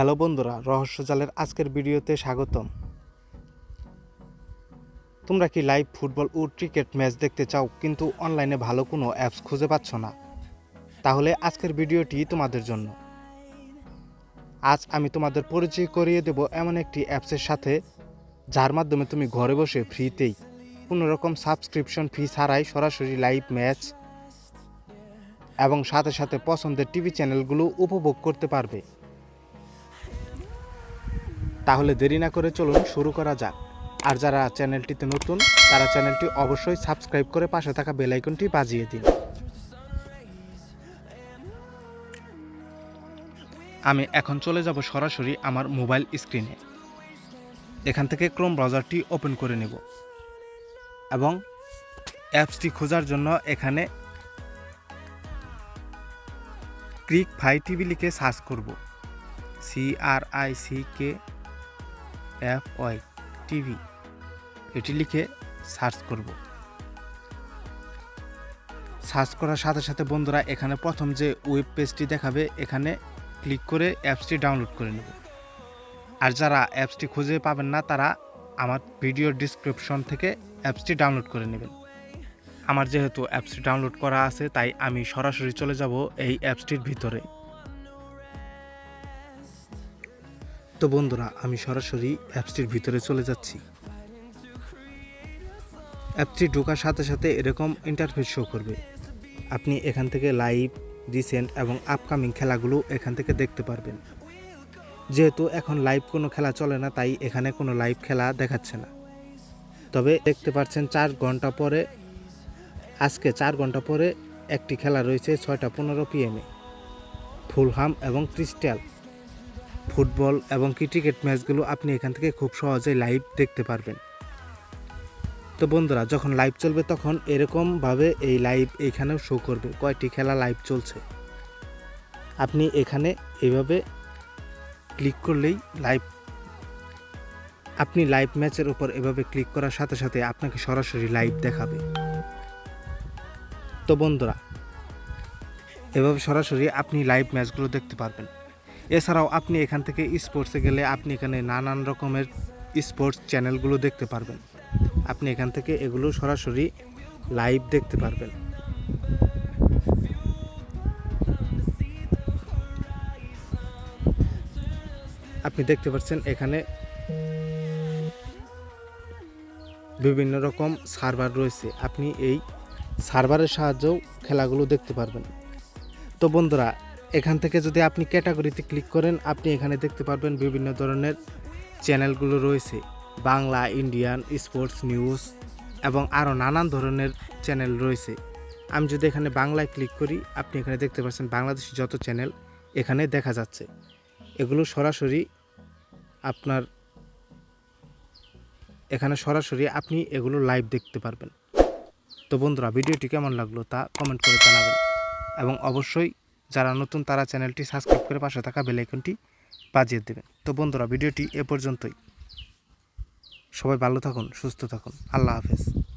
Hello বন্ধুরা রহস্যজালের আজকের ভিডিওতে স্বাগতম। তোমরা কি লাইভ ফুটবল ও ক্রিকেট ম্যাচ দেখতে চাও, কিন্তু অনলাইনে ভালো কোনো অ্যাপস খুঁজে পাচ্ছ না? তাহলে আজকের ভিডিওটি তোমাদের জন্য। আজ আমি তোমাদের পরিচয় করিয়ে দেব এমন একটি অ্যাপসের সাথে, যার মাধ্যমে তুমি ঘরে বসে ফ্রিতেই কোনো রকম সাবস্ক্রিপশন ফি ছাড়াই সরাসরি লাইভ ম্যাচ এবং সাথে সাথে পছন্দের টিভি চ্যানেলগুলো উপভোগ করতে পারবে। তাহলে দেরি না করে চলুন শুরু করা যাক। আর যারা চ্যানেলটিতে নতুন, তারা চ্যানেলটি অবশ্যই সাবস্ক্রাইব করে পাশে থাকা বেল আইকনটি বাজিয়ে দিন। আমি এখন চলে যাব সরাসরি আমার মোবাইল স্ক্রিনে। এখান থেকে ক্রোম ব্রাউজারটি ওপেন করে নেব। এবং অ্যাপসটি খোঁজার জন্য এখানে ক্রিক ফাই টিভি লিখে সার্চ করব। C R I C K F Y TV এটি লিখে সার্চ করব। সার্চ করার সাথে সাথে বন্ধুরা, এখানে প্রথম যে ওয়েব পেজটি দেখাবে, এখানে ক্লিক করে অ্যাপসটি ডাউনলোড করে নেব। আর যারা অ্যাপসটি খুঁজে পাবেন না, তারা আমার ভিডিও ডিসক্রিপশন থেকে অ্যাপসটি ডাউনলোড করে নেবেন। আমার যেহেতু অ্যাপসটি ডাউনলোড করা আছে, তাই আমি সরাসরি চলে যাব এই অ্যাপসটির ভিতরে। তো বন্ধুরা, আমি সরাসরি অ্যাপসটির ভিতরে চলে যাচ্ছি। অ্যাপটি ঢোকার সাথে সাথে এরকম ইন্টারফেস শো করবে। আপনি এখান থেকে লাইভ রিসেন্ট এবং আপকামিং খেলাগুলো এখান থেকে দেখতে পারবেন। যেহেতু এখন লাইভ কোনো খেলা চলে না, তাই এখানে কোনো লাইভ খেলা দেখাচ্ছে না। তবে দেখতে পাচ্ছেন চার ঘণ্টা পরে, আজকে চার ঘণ্টা পরে একটি খেলা রয়েছে ছয়টা পনেরো পিএমে ফুলহাম এবং ক্রিস্টাল। ফুটবল এবং ক্রিকেট ম্যাচগুলো আপনি এখান থেকে খুব সহজেই লাইভ দেখতে পারবেন। তো বন্ধুরা, যখন লাইভ চলবে তখন এরকমভাবে এই লাইভ এইখানেও শো করবে। কয়টি খেলা লাইভ চলছে? আপনি এখানে এইভাবে ক্লিক করলেই লাইভ আপনি লাইভ ম্যাচের উপর এভাবে ক্লিক করার সাথে সাথে আপনাকে সরাসরি লাইভ দেখাবে। তো বন্ধুরা, এভাবে সরাসরি আপনি লাইভ ম্যাচগুলো দেখতে পারবেন। এছাড়াও আপনি এখান থেকে স্পোর্টসে গেলে আপনি এখানে নানান রকমের স্পোর্টস চ্যানেলগুলো দেখতে পারবেন। আপনি এখান থেকে এগুলো সরাসরি লাইভ দেখতে পারবেন। আপনি দেখতে পাচ্ছেন এখানে বিভিন্ন রকম সার্ভার রয়েছে। আপনি এই সার্ভারের সাহায্যেও খেলাগুলো দেখতে পারবেন। তো বন্ধুরা এখান থেকে যদি আপনি ক্যাটাগরিতে ক্লিক করেন, আপনি এখানে দেখতে পারবেন বিভিন্ন ধরনের চ্যানেলগুলো রয়েছে। বাংলা, ইন্ডিয়ান, স্পোর্টস, নিউজ এবং আরও নানান ধরনের চ্যানেল রয়েছে। আমি যদি এখানে বাংলায় ক্লিক করি, আপনি এখানে দেখতে পাচ্ছেন বাংলাদেশি যত চ্যানেল এখানে দেখা যাচ্ছে। এগুলো সরাসরি আপনার, এখানে সরাসরি আপনি এগুলো লাইভ দেখতে পারবেন। তো বন্ধুরা, ভিডিওটি কেমন লাগল তা কমেন্ট করে জানাবেন এবং অবশ্যই যারা নতুন, তারা চ্যানেলটি সাবস্ক্রাইব করে পাশে থাকা বেলাইকনটি বাজিয়ে দেবেন। তো বন্ধুরা, ভিডিওটি এ পর্যন্তই। সবাই ভালো থাকুন, সুস্থ থাকুন। আল্লাহ হাফেজ।